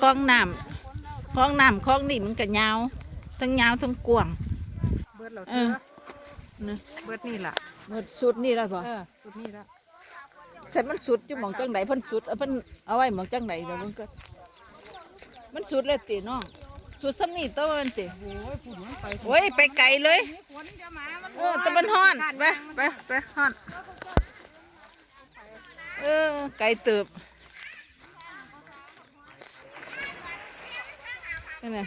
คลองน้ำคลองน้ำคลองนี่มันก็ยาว ทั้งยาวทั้งกว้างเบิดแล้วเอเด้ออนะเบิดนี่ล่ะหมดสุดนี่แล้วบ่เออสุดนี่ละใส่มันสุดอยู่หมองจังไหนเพิ่นสุดเอาเพิ่นเอาไว้หมองจังไหนเดี๋ยวมันก็มันสุดเลยติน้องสุดซ้ำนี่ตัวมันติโอ้ยผู้หญิงไปโอ้ยไปไกลเลยฝนจะมามันเออแต่มันฮ้อนไปไปไปฮ้อนเออไกลเติบ ไง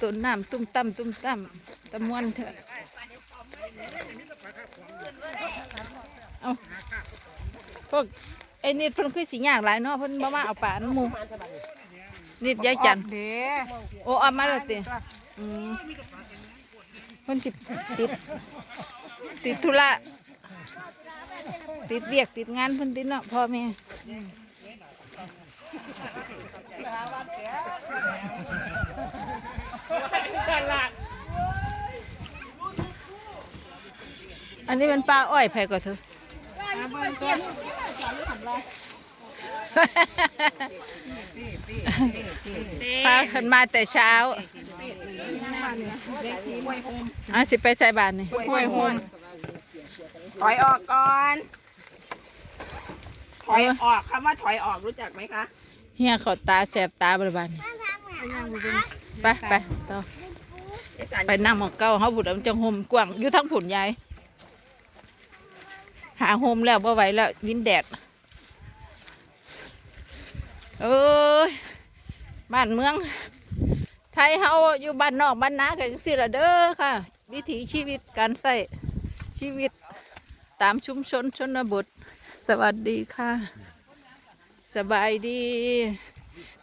ต้นน้ำตุ้มตั้มตุ้มตั้มตะมวนเถอะเอาพวกไอ้นี่เพิ่นคือสิยากหลายเนาะเพิ่นบ่มาเอาป่าน้ำหมูนิดยายจันเด้โอ้เอามาแล้วติอืมเพิ่นสิติดติดธุระติดเบียกติดงานเพิ่นติดเนาะพ่อแม่ อันนี้เป็นปลาอ้อยไผก็เถอะพาขึ้นมาแต่เช้าอะสิไปใส่บาทนี่ห้วยโฮมถอยออกก่อน ถอยออกคำว่าถอยออกรู้จักไหมคะ เฮียเขาตาแสบตาบริบาลนี่ไปไปต่อไอ้สันไปนั่งหมองเก้าเขาผุดมันจังห่มกว้างอยู่ทั้งผุนยายหาห่มแล้วบ่ไหวแล้ววินแดดเอ้ยบ้านเมือง ไทยเฮาอยู่บ้านนอกบ้านนากันจังซี่ละเด้อค่ะ วิถีชีวิตการใช้ชีวิตตามชุมชนชนบท สวัสดีค่ะ สบายดี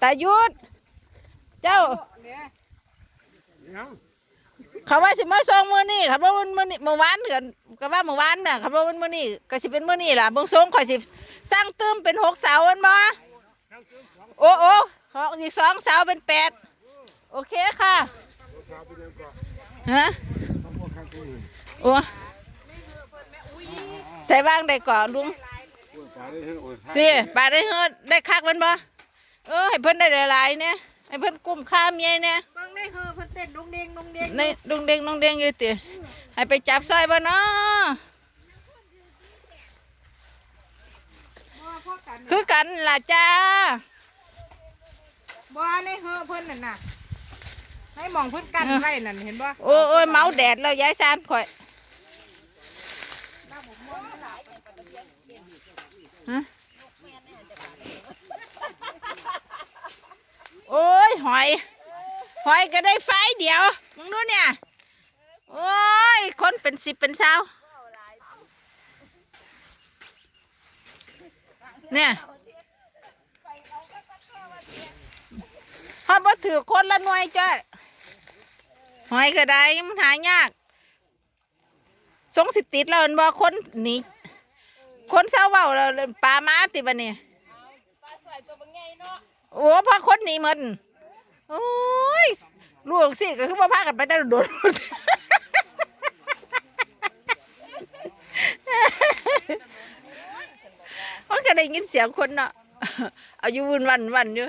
ตายุทธเจ้า เขาว่าสิมาส่งมื้อนี้ครับว่ามื้อนี้เมื่อวานกันก็ว่าเมื่อวานน่ะครับว่ามื้อนี้ก็สิเป็นมื้อนี้ล่ะเบิ่งส่งข่อยสิสร้างตื้มเป็นหกเสาอันบ่โอ้โอ้ขออีกสองเสาเป็นแปดโอเคค่ะฮะโอ้ใส่วางได้ก่อนลุง พี่ปลาได้เฮือได้คักมันบ่เออให้เพิ่นได้หลายๆเนี่ยให้เพิ่นกุ้มค่าเมียเนี่ยเบิ่งได้คือเพิ่นเต้นดงเด้งดงเด้งในดงเด้งดงเด้งอยู่ติให้ไปจับซอยบ่เนาะบ่พอกันคือกันล่ะจ้าบ่ในเฮือเพิ่นนั่นน่ะให้มองเพิ่นกันไว้นั่นเห็นบ่โอ้โอ้ยเมาแดดแล้วยายซานข่อย ฮะโอ้ยหอย หอยก็ได้ไฟเดียวมึงดูเนี่ย โอ้ย คนเป็นสิบเป็นเศร้าเนี่ยฮอดบ่ถือคนละหน่วยจ้อยหอยก็ได้มันหายากสงสิติดแล้วเห็นบ่คนหนี คนเศร้าเว้าแล้วปลามาติบันนี่โอ้พอคนหนีหมันโอ้ยลูกสิก็คือว่าพากันไปแต่โดนมันก็ได้ยินเสียงคนเนาะอายุวุ่นวันวันอยู่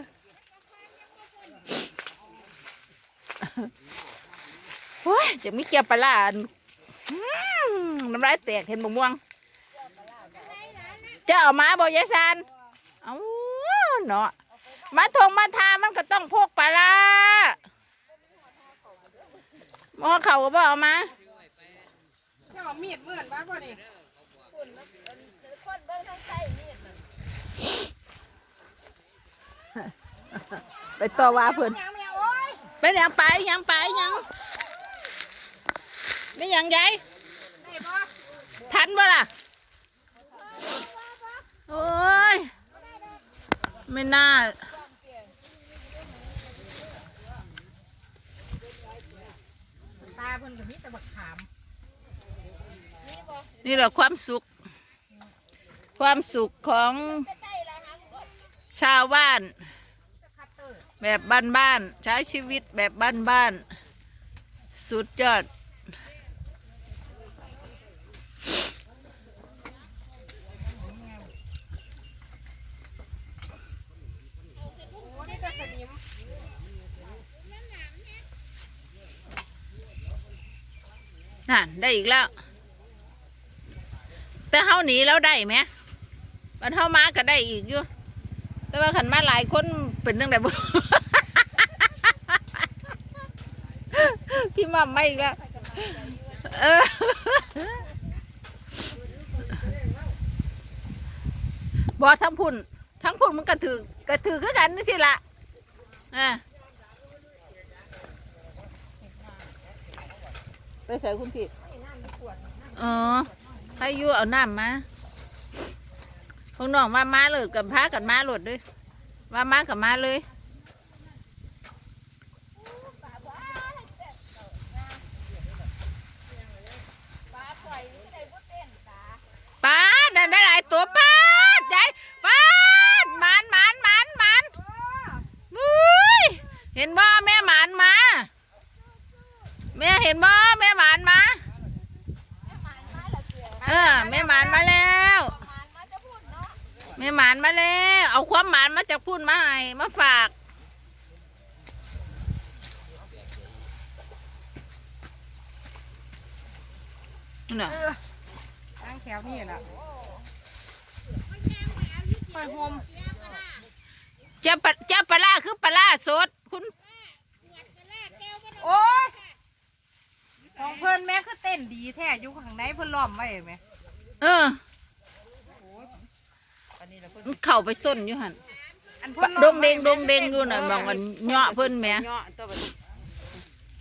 โอ้ยจะมีเกียบปลาร้าอันอื้อน้ำลายแตกเห็นบะม่วง จะเอามาบอยายซานเอาเนาะมาทงมาทามันก็ต้องพกปลาร้าหมอเขาก็บอเอามาเจ้ามีดเมื่อนบ้าบ่นี่ไปต่อว่าเพื่อนยังแมวโอ้ยไปยังไปยังไปยังไม่ยังยายได้บ่ทันบ่ล่ะ โอ้ย ไม่น่า ตาเพิ่นก็มีแต่บักขามนี่แหละความสุข ความสุขของชาวบ้านคัตเตอร์แบบบ้านๆใช้ชีวิตแบบบ้านๆสุดยอด นั่นได้อีกแล้ว แต่เฮาหนีแล้วได้ไหมมันเฮามาก็ได้อีกอยู่ แต่ว่าขันมาหลายคนเป็นเรื่องใดบ่พี่มัมไม่อีกแล้วเออบอทั้งพุ่น ทั้งพุ่นมันกระถือกระถือคือกันนี่สิละอะ ไปใส่คุณพี่อ๋อให้ยูเอาน้ำมาพวกน้องว่ามาเลยกับพากันมาหลดด้วยว่ามากับมาเลยป้าดได้ได้หลายตัวป้าดใหญ่ป้าดหมันหมันหมันหมันบุ้ยเห็นบ่แม่หมันมา แม่เห็นบ่แม่หมันมา เออแม่หมันมาแล้ว แม่หมันมาแล้ว เอาความหมันมาจากพูนมาให้มาฝาก น่ะ ตั้งแถวนี่แหละคอยโฮมเจ้าปลาเจ้าปลาร้าคือปลาร้าสด คุณโอ้ยของเพิ่นแม่คือเต้นดีแท้อยู่ข้างในเพิ่นล้อมไว้ไหม เออ โอ้ยอันนี้ละเพิ่น มันเข้าไปส้นอยู่หันอันเพิ่นดล้อมงไว้เดงดงเดงอยู่น่ะบางวันเหาะเพิ่นแหม่เงาะตัวบัดนี้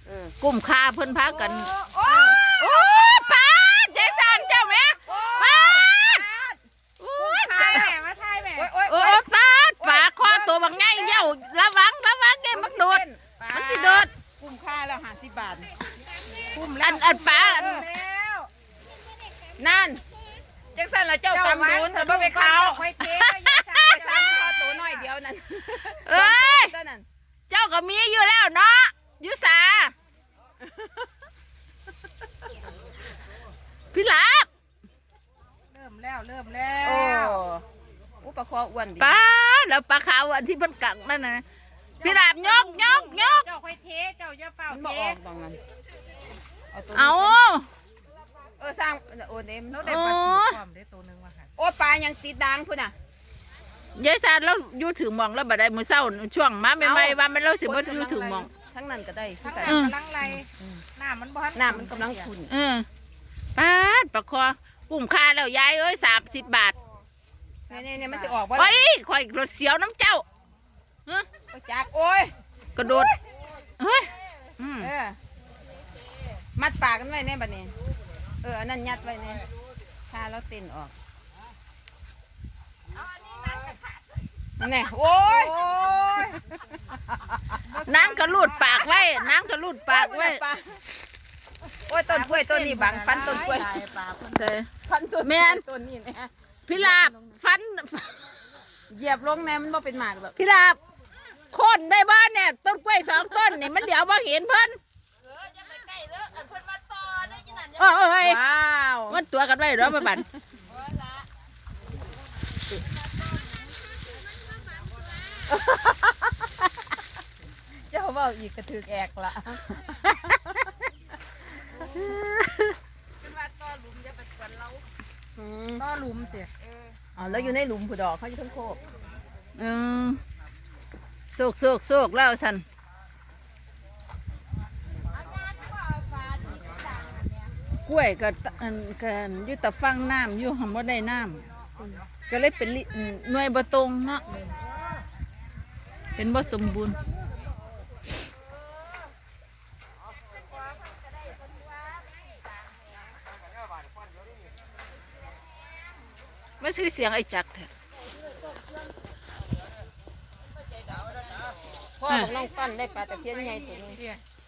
เออกุ้มคาเพิ่นพากัน โอ้ย โอ้ปาดเจสันเจ้าแม่ปาดโอ้ย ทายแม่มาทายแม่โอ้ยโอ้ย โอ้ปาดปลาคอตัวบางไงเย้าระวังระวังเกมมันโดด มันสิโดด คุ้มค่าแล้วห้าสิบบาทคุ้ม อันอันปลาอัน แล้ว นั่นจังสัน ละเจ้าตำดูนเธอบ่ไปเขาค่อยเทไปยายชายซ้ำพอตัวน้อยเดียวนั่นเอ้ยเท่านั้นเจ้าก็มีอยู่แล้วเนาะอยุสาพี่ลาบเริ่มแล้วเริ่มแล้โอ้วอุปคออ้วนดีปลาแล้วปลาขาวอันที่มันกังนั่นนะพี่ลาบยกยกยกเจ้าค่อยเทเจ้าอย่าเฝ้ามันเทบ่ออกตรงนั้นเอาตัวนี้เอาเออสร้างโอ้เดมเราได้ปลาสูตรความได้ตัวหนึงมาค่ะ โอ้ปลายังติดดังพุ่นน่ะ ยายซานเราอยู่ถึงหมองแล้วบัดได้มื้อเช้าช่วงมาใหม่ๆว่ามันเราสิบ่อยู่ถึงหมอง ทั้งนั้นก็ได้คือทั้งกันน้ำกำลังไหลน้ำมันบ่ทัน้ำมันกำลังขุ่นเออปาดปลาคอกุ้มค่าแล้วยายเอ้ย30 บาทเนี่ยเนี่ยมันสิออกบ่โอ้ยข่อยรถเสียวน้ำเจ้าเฮ้ยล่ะจากโอ้ยกระโดดเฮ้ยอืมเออมัดปากกันไว้แน่บัดนี้ เอออันนั้นยัดไว้แน่พาเราเต้นออก แน่โอ้ยโอ้ยนางก็รูดปากไว้นางก็รูดปากไว้โอ้ยต้นกล้วยต้นนี้บังฟันต้นกล้วยปลาเพิ่นเด้อฟันต้นแม่นต้นนี้เนี่ยพี่ลาบฟันเหยียบลงแน่มันบ่เป็นหมากหรอกพี่ลาบโคนได้บ้านเนี่ยต้นกล้วยสองต้นนี่มันเหลียวบ่เห็นเพิ่นโอ้ยว้าวมันตัวกันไว้เหรอมาบันาเว่าอีกกระถือแอกละต่อหลุมเสียอ๋อแล้วอยู่ในหลุมผู้ดอกเขาอยู่ทั้งโคกอืมโศกโศกโศกแล้วสันกล้วยก็ตอันกันอยู่แตะฟังน้ำอยู่หำว่าได้น้ำก็เลยเป็นลิอืมหน่วยบ่ตรงเนาะเป็นบ่สมบูรณ์ มันคือเสียงไอ้จักรแท้พ่อบอกน้องปั้นได้ปลาตะเพียนใหญ่ตัวหนึง